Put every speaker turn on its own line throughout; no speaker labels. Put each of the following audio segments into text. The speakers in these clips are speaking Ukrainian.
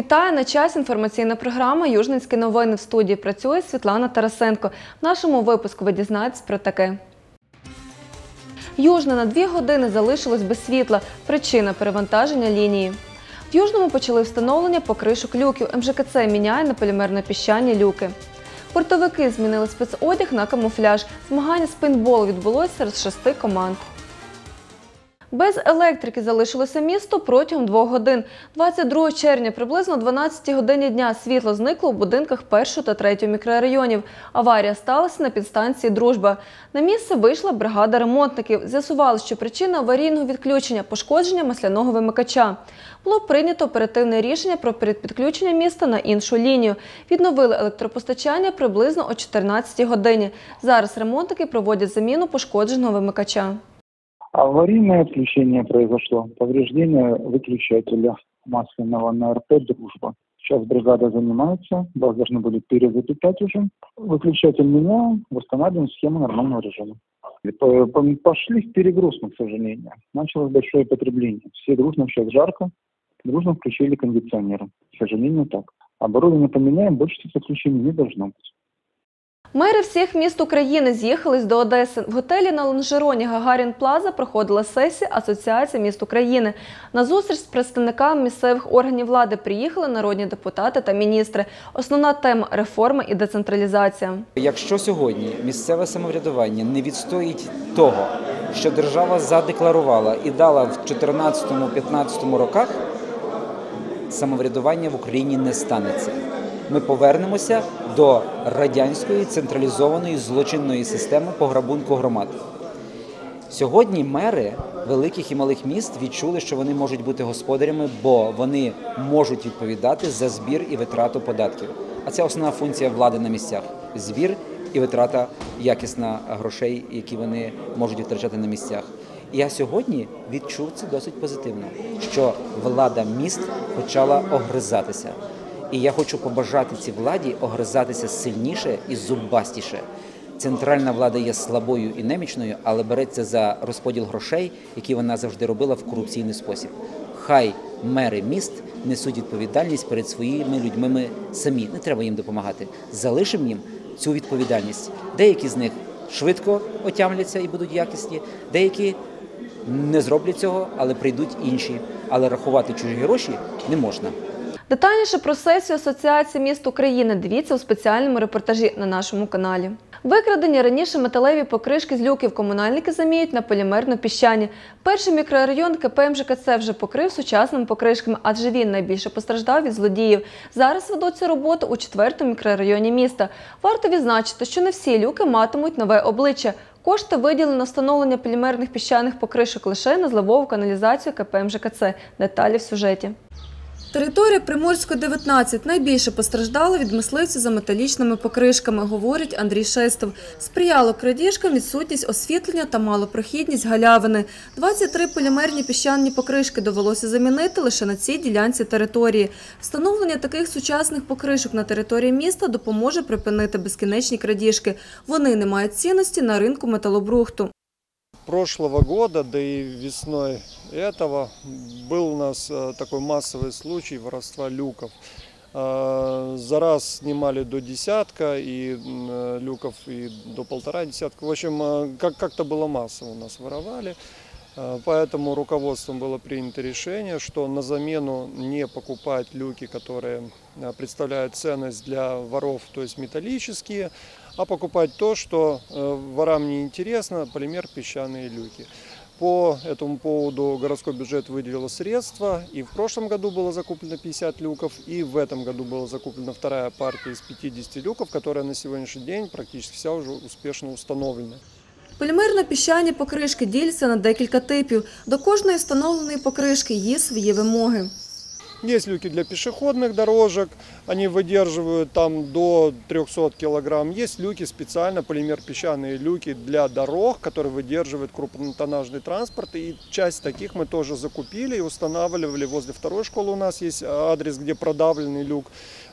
Вітаю на час. Інформаційна програма Южницькі новини. В студії працює Світлана Тарасенко. В нашому випуску ви дізнаєтесь про таке. Южне на дві години залишилось без світла. Причина перевантаження лінії. В Южному почали встановлення покришок люків. МЖКЦ міняє на полімерно-піщані люки. Портовики змінили спецодяг на камуфляж. Змагання з пейнтболу відбулося серед шести команд. Без електрики залишилося місто протягом двох годин. 22 червня приблизно о 12 годині дня світло зникло в будинках першого та третього мікрорайонів. Аварія сталася на підстанції Дружба. На місце вийшла бригада ремонтників. З'ясували, що причина аварійного відключення пошкодження масляного вимикача. Було прийнято оперативне рішення про передпідключення міста на іншу лінію. Відновили електропостачання приблизно о 14 годині. Зараз ремонтники проводять заміну пошкодженого вимикача.
Аварийное отключение произошло. Повреждение выключателя масляного на РП «Дружба». Сейчас бригада занимается, вас должны были перезапитать уже. Выключатель меняем, восстанавливаем схему нормального режима. Пошли в перегруз мы, к сожалению. Началось большое потребление. Все дружно, сейчас жарко, дружно включили кондиционеры. К сожалению, так. Оборудование поменяем, больше таких отключений не должно быть.
Мери всіх міст України з'їхались до Одеси. В готелі на Лонжероні Гагарін Плаза проходила сесія Асоціації міст України. На зустріч з представниками місцевих органів влади приїхали народні депутати та міністри. Основна тема реформи і децентралізація.
Якщо сьогодні місцеве самоврядування не відстоїть того, що держава задекларувала і дала в 2014-2015 роках, самоврядування в Україні не станеться. Ми повернемося до радянської централізованої злочинної системи пограбунку громад. Сьогодні мери великих і малих міст відчули, що вони можуть бути господарями, бо вони можуть відповідати за збір і витрату податків. А це основна функція влади на місцях: збір і витрата якісна грошей, які вони можуть витрачати на місцях. Я сьогодні відчув це досить позитивно, що влада міст почала огризатися. І я хочу побажати цій владі огризатися сильніше і зубастіше. Центральна влада є слабою і немічною, але береться за розподіл грошей, які вона завжди робила в корупційний спосіб. Хай мери міст несуть відповідальність перед своїми людьми самі. Не треба їм допомагати. Залишимо їм цю відповідальність. Деякі з них швидко отямляться і будуть якісні, деякі не зроблять цього, але прийдуть інші. Але рахувати чужі гроші не можна.
Детальніше про сесію Асоціації міст України дивіться у спеціальному репортажі на нашому каналі. Викрадені раніше металеві покришки з люків комунальники заміють на полімерно-піщані. Перший мікрорайон КП МЖКЦ вже покрив сучасними покришками, адже він найбільше постраждав від злодіїв. Зараз ведуться роботи у четвертому мікрорайоні міста. Варто відзначити, що не всі люки матимуть нове обличчя. Кошти виділені на встановлення полімерних піщаних покришок лише на зливову каналізацію КП МЖКЦ. Деталі в сюжеті. Територія Приморської 19 найбільше постраждала від мисливців за металічними покришками, говорить Андрій Шестов. Сприяло крадіжкам відсутність освітлення та малопрохідність галявини. 23 полімерні піщані покришки довелося замінити лише на цій ділянці території. Встановлення таких сучасних покришок на території міста допоможе припинити безкінечні крадіжки. Вони не мають цінності на ринку металобрухту.
Прошлого года, да и весной этого был у нас э, такой массовый случай воровства люков. Э, За раз снимали до десятка и э, люков и до полтора десятка. В общем, как- как-то было массово у нас воровали. Поэтому руководством было принято решение, что на замену не покупать люки, которые представляют ценность для воров, то есть металлические, а покупать то, что э, ворам не интересно, полимер песчаные люки. По этому поводу городской бюджет выделил средства, и в прошлом году было закуплено 50 люков, и в этом году была закуплена вторая партия из 50 люков, которая на сегодняшний день практически вся уже успешно установлена.
Полімерно-піщані покришки діляться на декілька типів. До кожної встановленої покришки є свої вимоги.
Есть люки для пешеходных дорожек, они выдерживают там до 300 килограмм. Есть люки специально, полимер-песчаные люки для дорог, которые выдерживают крупнотоннажный транспорт. И часть таких мы тоже закупили и устанавливали. Возле второй школы у нас есть адрес, где продавленный люк.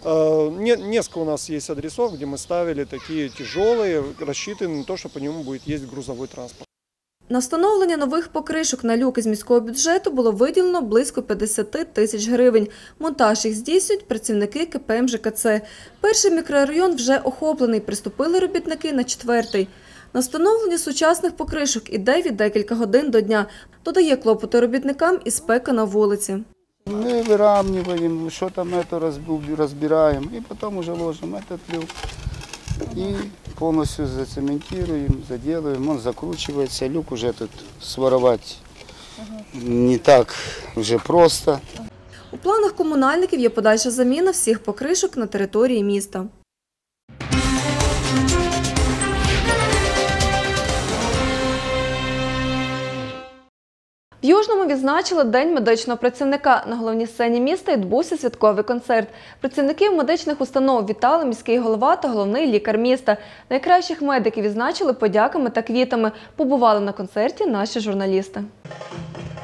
Э, не- Несколько у нас есть адресов, где мы ставили такие тяжелые, рассчитанные на то, что по нему будет ездить грузовой транспорт.
На встановлення нових покришок на люки з міського бюджету було виділено близько 50 тисяч гривень. Монтаж їх здійснюють працівники КПМ ЖКЦ. Перший мікрорайон вже охоплений. Приступили робітники на четвертий. На встановлення сучасних покришок іде від декілька годин до дня. Додає клопоти робітникам і спека на вулиці.
Мы выравниваем, что там это разбу- разбираем, и потом уже ложим этот люк. И повністю зацементуємо, заділуємо, він закручується, Люк вже тут сварувати не так вже просто.
У планах комунальників є подальша заміна всіх покришок на території міста. В Южному відзначили День медичного працівника. На головній сцені міста відбувся святковий концерт. Працівників медичних установ вітали міський голова та головний лікар міста. Найкращих медиків відзначили подяками та квітами. Побували на концерті наші журналісти.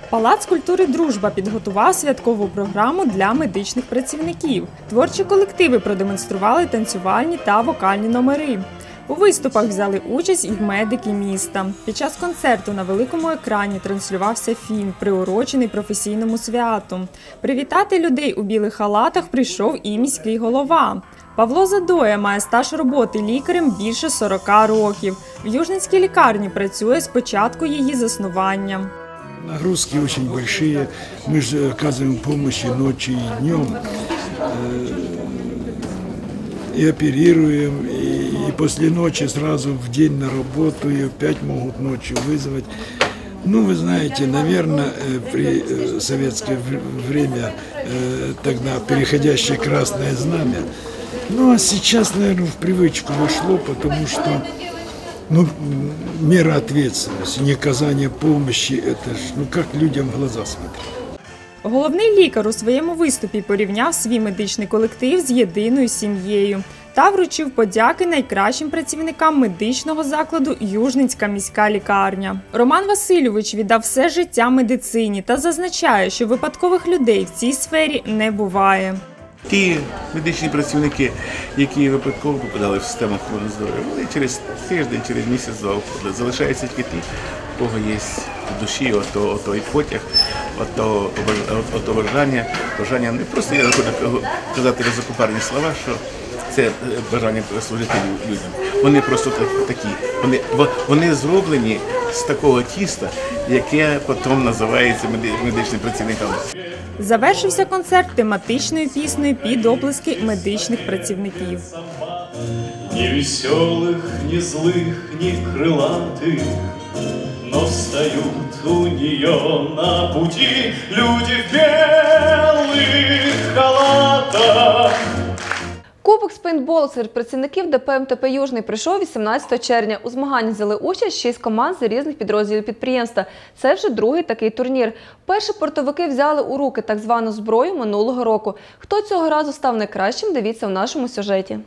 Палац культури Дружба підготував святкову програму для медичних працівників. Творчі колективи продемонстрували танцювальні та вокальні номери. У виступах взяли участь і медики міста. Під час концерту на великому екрані транслювався фільм, приурочений професійному святу. Привітати людей у білих халатах прийшов і міський голова. Павло Задоя має стаж роботи лікарем більше 40 років. В Южницькій лікарні працює з початку її заснування.
Нагрузки очень большие. Мы же оказываем помощь и ночью, днем. И оперируем, и, и после ночи сразу в день на работу, и опять могут ночью вызвать. Ну, вы знаете, наверное, э, при э, советское вр- время э, тогда переходящее красное знамя. Ну, а сейчас, наверное, в привычку вошло, потому что ну, мера ответственности, неоказание помощи, это ж, ну как людям в глаза смотреть.
Головний лікар у своєму виступі порівняв свій медичний колектив з єдиною сім'єю та вручив подяки найкращим працівникам медичного закладу Южницька міська лікарня. Роман Васильович віддав все життя медицині та зазначає, що випадкових людей в цій сфері не буває.
Ті медичні працівники, які випадково попадали в систему охорони здоров'я, вони через тиждень, через місяць. Залишаються тільки ті, у кого є в душі ото, ото і потяг, ото, обаж- ото бажання, бажання не просто я хочу казати високопарні слова, що це е, бажання служити лю- людям. Вони просто так- такі. Вони, во- вони зроблені з такого тіста, яке потім називається меди- медичним працівником.
Завершився концерт тематичною піснею під оплески медичних працівників.
Ни веселых, ни злых, ни крылатых, Но встают у нее на пути люди в белых халатах.
Кубок з пейнтболу серед працівників ДП МТП Южний прийшов 18 червня. У змаганні взяли участь 6 команд з різних підрозділів підприємства. Це вже другий такий турнір. Перші портовики взяли у руки так звану зброю минулого року. Хто цього разу став найкращим, дивіться в нашому сюжеті.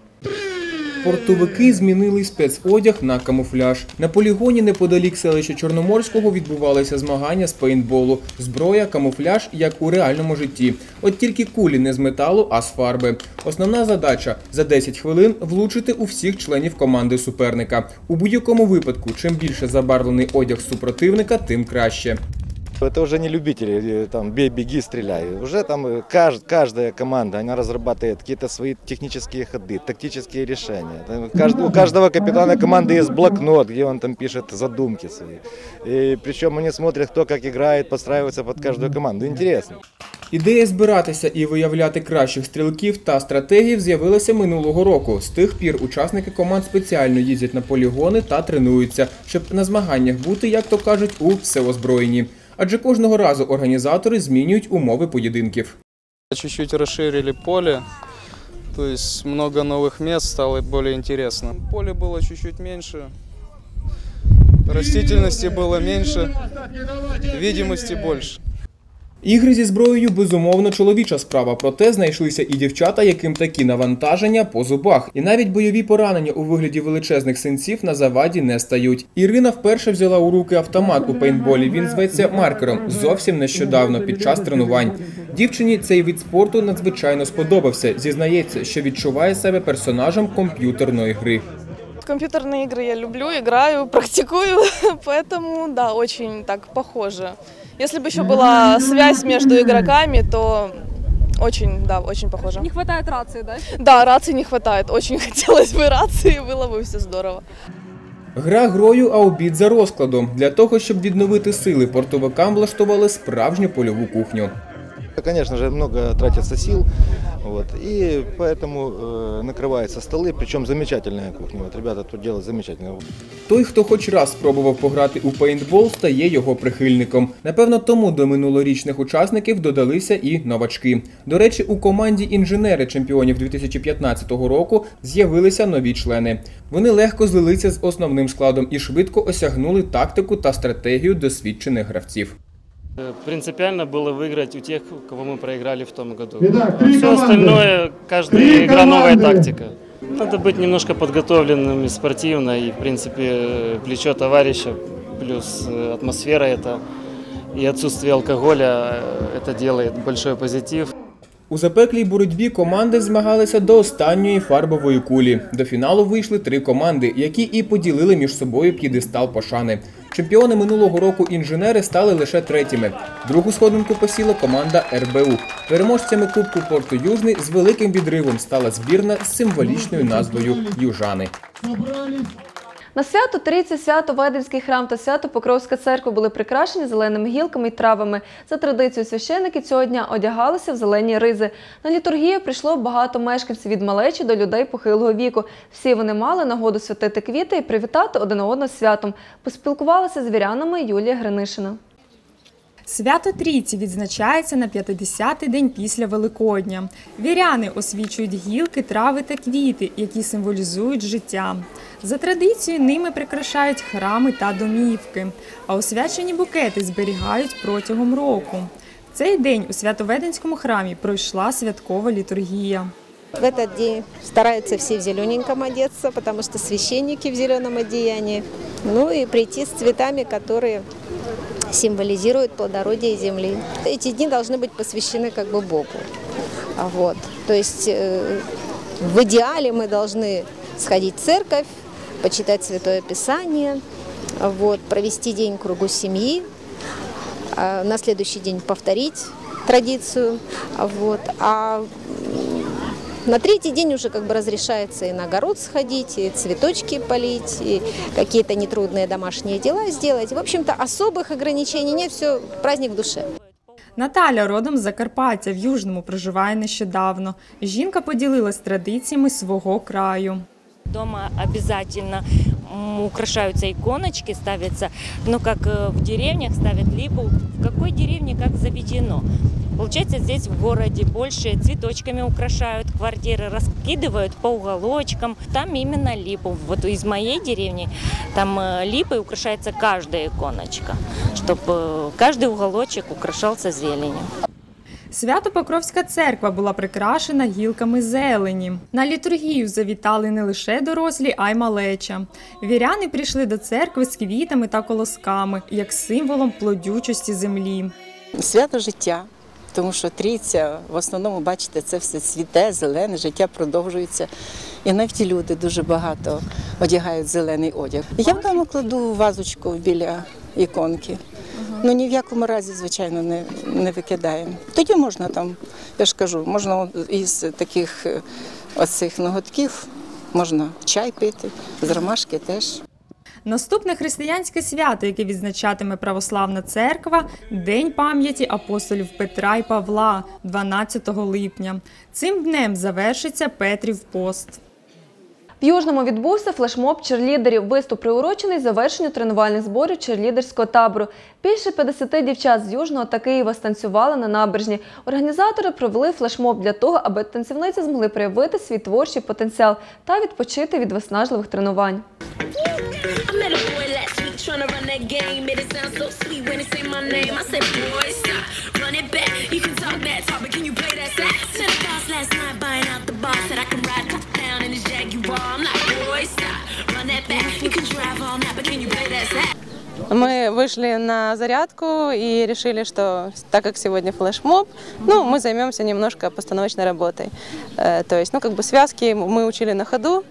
Портовики змінили спецодяг на камуфляж. На полігоні неподалік селища Чорноморського відбувалися змагання з пейнтболу. Зброя, камуфляж, як у реальному житті. От тільки кулі не з металу, а з фарби. Основна задача за 10 хвилин влучити у всіх членів команди суперника. У будь-якому випадку, чим більше забарвлений одяг супротивника, тим краще
Это уже не любители, э, там, бей, беги, стреляй. Уже там э, кажд- каждая команда, она разрабатывает какие-то свои технические ходы, тактические решения. Там кажд- у каждого капитана команды есть блокнот, где он там пишет задумки свои. И причем они смотрят, кто как играет, подстраивается под каждую команду. Интересно.
Ідея збиратися і виявляти кращих стрілків та стратегів з'явилася минулого року. З тих пір учасники команд спеціально їздять на полігони та тренуються, щоб на змаганнях бути, як то кажуть, у всеозброєнні. Адже кожного разу організатори змінюють умови поєдинків.
Чуть-чуть расширили поле, то есть много новых мест, стало более интересно. Поле было чуть-чуть меньше, растительности было меньше, видимости больше.
Ігри зі зброєю безумовно чоловіча справа, проте знайшлися і дівчата, яким такі навантаження по зубах. І навіть бойові поранення у вигляді величезних синців на заваді не стають. Ірина вперше взяла у руки автомат у пейнтболі. Він зветься маркером зовсім нещодавно під час тренувань. Дівчині цей вид спорту надзвичайно сподобався. Зізнається, що відчуває себе персонажем комп'ютерної гри.
компьютерные игры я люблю, играю, практикую, поэтому, да, очень так похоже. Если бы еще была связь между игроками, то очень, да, очень похоже.
Не хватает рации, да?
Да, рации не хватает, очень хотелось бы рации, было бы все здорово.
Гра грою, а обід за розкладом. Для того, щоб відновити сили, портовикам влаштували справжню польову кухню.
Конечно же, много тратится сил, вот, и поэтому э, накрываются столы, причем замечательная кухня. Вот ребята тут делают замечательно.
Той, хто хоч раз спробував пограти у пейнтбол, стає його прихильником. Напевно, тому до минулорічних учасників додалися і новачки. До речі, у команді інженери чемпіонів 2015 року з'явилися нові члени. Вони легко злилися з основним складом і швидко осягнули тактику та стратегію досвідчених гравців.
Э, Принципиально было выиграть у тех, у кого мы проиграли в том году. Все остальное, каждая игра новая тактика. Надо быть немножко подготовленным и спортивно, и, в принципе, э, плечо товарища, плюс э, атмосфера это, и отсутствие алкоголя, э, это делает большой позитив.
У запеклій боротьбі команди змагалися до останньої фарбової кулі. До фіналу вийшли три команди, які і поділили між собою п'єдестал пошани. Чемпіони минулого року інженери стали лише третіми. Другу сходинку посіла команда РБУ. Переможцями Кубку Порту Южний з великим відривом стала збірна з символічною назвою Южани.
На свято Трійці, свято Веденський храм та свято Покровська церква були прикрашені зеленими гілками і травами. За традицією священники цього дня одягалися в зелені ризи. На літургію прийшло багато мешканців від малечі до людей похилого віку. Всі вони мали нагоду святити квіти і привітати один одного святом. Поспілкувалася з вірянами Юлія Гринишина.
Свято Трійці відзначається на 50-й день після Великодня. Віряни освічують гілки, трави та квіти, які символізують життя. За традицією ними прикрашають храми та домівки, а освячені букети зберігають протягом року. В цей день у Святоведенському храмі пройшла святкова літургія.
В этот день стараются все в зелененьком одеться, потому что священники в зеленом одеянии. Ну и прийти с цветами, которые символизируют плодородие земли. Эти дни должны быть посвящены как бы Богу. А Вот. То есть э, в идеале мы должны сходить в церковь, почитать Святое Писание, вот, провести день кругу семьи, а на следующий день повторить традицию. Вот. А на третий день уже как бы разрешается и на огород сходить, и цветочки полить, и какие-то нетрудные домашние дела сделать. В общем-то, особых ограничений нет, все праздник в душе.
Наталя родом з Закарпаття в Южному проживає нещодавно. Жінка поділилась традиціями свого краю.
Дома обязательно м, украшаются иконочки, ставятся, ну как э, в деревнях ставят либо в какой деревне как заведено. Получается, здесь в городе больше цветочками украшают квартиры, раскидывают по уголочкам. Там именно липу. Вот из моей деревни там э, липой украшается каждая иконочка, чтобы каждый уголочек украшался зеленью.
Свято-Покровська церква була прикрашена гілками зелені. На літургію завітали не лише дорослі, а й малеча. Віряни прийшли до церкви з квітами та колосками, як символом плодючості землі.
свято життя. Тому що трійця в основному, бачите, це все цвіте, зелене, життя продовжується. І навіть люди дуже багато одягають зелений одяг. Я вдома кладу вазочку біля іконки. Ну ні в якому разі, звичайно, не, не викидаємо. Тоді можна там, я ж кажу, можна із таких е, оцих ноготків можна чай пити, з ромашки теж.
Наступне християнське свято, яке відзначатиме православна церква День пам'яті апостолів Петра і Павла 12 липня. Цим днем завершиться Петрів пост.
В Южному відбувся флешмоб черлідерів. Виступ приурочений завершенню тренувальних зборів черлідерського табору. Більше 50 дівчат з Южного та Києва станцювали на набережні. Організатори провели флешмоб для того, аби танцівниці змогли проявити свій творчий потенціал та відпочити від виснажливих тренувань.
Мы вышли на зарядку и решили, что так как сегодня флешмоб, ну, мы займемся немножко постановочной работой. Э, То есть, ну, как бы связки мы учили на ходу.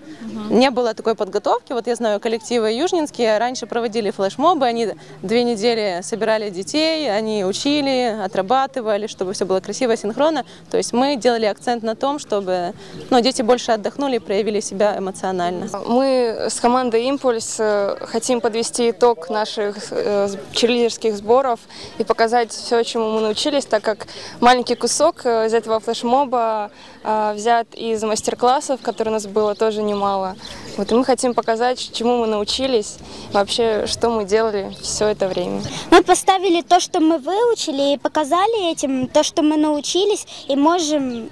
Не было такой подготовки. Вот я знаю, коллективы южнинские раньше проводили флешмобы, они две недели собирали детей, они учили, отрабатывали, чтобы все было красиво, синхронно. То есть мы делали акцент на том, чтобы ну, дети больше отдохнули и проявили себя эмоционально.
Мы с командой «Импульс» э, хотим подвести итог наших э, черлидерских сборов и показать все, чему мы научились, так как маленький кусок э, из этого флешмоба э, взят из мастер-классов, которые у нас было тоже немало. Вот и мы хотим показать, чему мы научились, вообще, что мы делали все это время.
Мы поставили то, что мы выучили, и показали этим то, что мы научились, и можем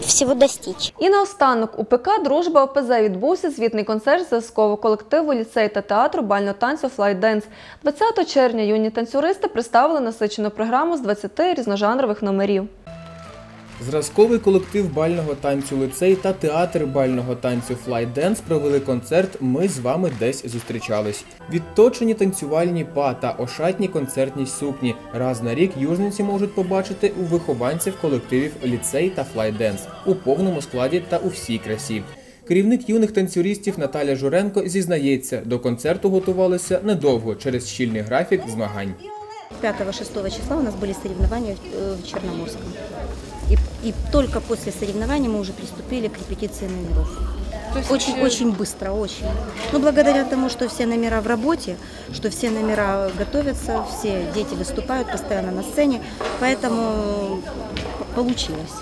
всего достичь.
І наостанок у ПК Дружба ОПЗ відбувся звітний концерт зв'язкового колективу ліцей та театру бального танцю Флайденс. 20 червня юні танцюристи представили насичену програму з 20 різножанрових номерів.
Зразковий колектив бального танцю лицей та театр бального танцю Dance провели концерт Ми з вами десь зустрічались. Відточені танцювальні па та ошатні концертні сукні. Раз на рік южниці можуть побачити у вихованців колективів ліцей та Dance у повному складі та у всій красі. Керівник юних танцюристів Наталя Журенко зізнається, до концерту готувалися недовго через щільний графік змагань.
5-6 числа у нас были соревнования в э, в Черноморском. И, только после соревнований мы уже приступили к репетиции номеров.
То есть
Очень,
вообще-
очень быстро, очень. Но благодаря тому, что все номера в работе, что все номера готовятся, все дети выступают постоянно на сцене, поэтому получилось.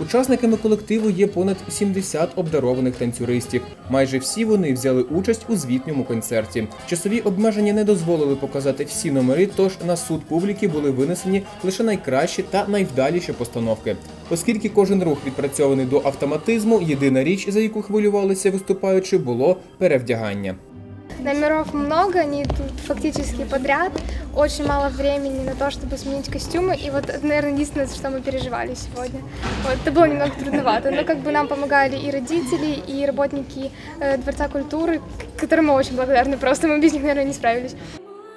Учасниками колективу є понад 70 обдарованих танцюристів. Майже всі вони взяли участь у звітньому концерті. Часові обмеження не дозволили показати всі номери, тож на суд публіки були винесені лише найкращі та найвдаліші постановки. Оскільки кожен рух відпрацьований до автоматизму, єдина річ, за яку хвилювалися виступаючи, було перевдягання.
Номеров много, они тут фактически подряд. Очень мало времени на то, чтобы сменить костюмы. И вот это, наверное, единственное, за что мы переживали сегодня. Вот, это было немного трудновато, но как бы нам помогали и родители, и работники э, Дворца культуры, к- которым мы очень благодарны. Просто мы без них, наверное, не справились.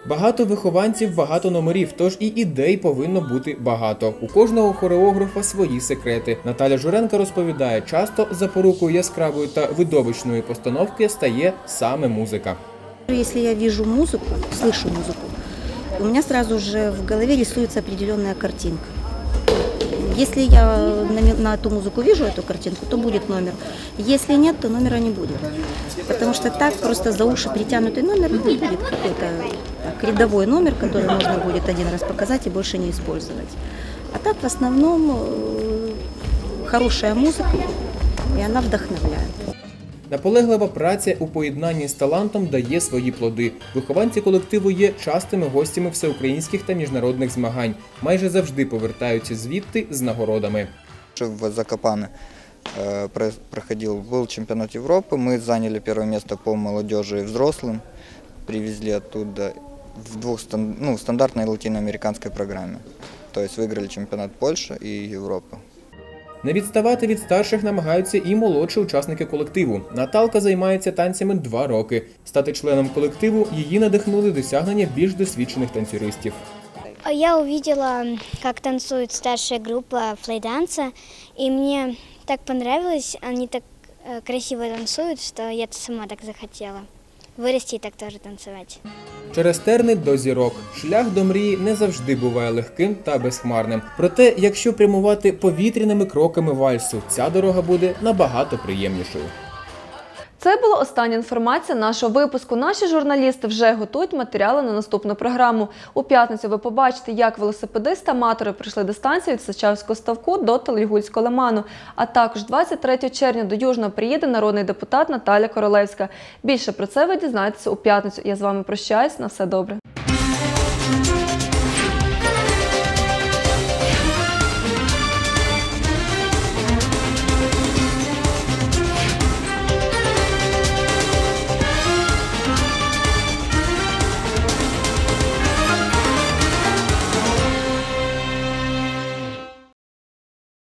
Багато вихованців, багато номерів, тож і ідей повинно бути багато. У кожного хореографа свої секрети. Наталя Журенка розповідає, часто запорукою яскравої та видовищної постановки стає саме музика.
Если я вижу музыку, слышу музыку, у меня сразу же в голове рисуется определенная картинка. Если я на, на эту музыку вижу эту картинку, то будет номер. Если нет, то номера не будет. Потому что так просто за уши притянутый номер ну, будет какой-то так, рядовой номер, который можно будет один раз показать и больше не использовать. А так в основном э, хорошая музыка, и она вдохновляет.
Наполеглива праця у поєднанні з талантом дає свої плоди. Вихованці колективу є частими гостями всеукраїнських та міжнародних змагань. Майже завжди повертаються звідти з нагородами.
В Закопане э, про- проходил, был чемпионат Европы, мы заняли первое место по молодежи и взрослым, привезли оттуда в двух стан- ну, стандартной латиноамериканской программе. То есть выиграли чемпионат Польши и Европы.
Не відставати від старших намагаються і молодші учасники колективу. Наталка займається танцями два роки. Стати членом колективу її надихнули досягнення більш досвідчених танцюристів.
Я увидела, как танцует старшая группа флейданса, и мне так понравилось, они так э, красиво танцуют, что я сама так захотела вырасти і так теж танцювати.
Через терни до зірок. Шлях до мрії не завжди буває легким та безхмарним. Проте, якщо прямувати повітряними кроками вальсу, ця дорога буде набагато приємнішою.
Це була остання інформація нашого випуску. Наші журналісти вже готують матеріали на наступну програму. У п'ятницю ви побачите, як велосипедисти-аматори прийшли дистанцію від Сачавського ставку до Телегульського лиману. А також 23 червня до Южного приїде народний депутат Наталя Королевська. Більше про це ви дізнаєтеся у п'ятницю. Я з вами прощаюсь. На все добре.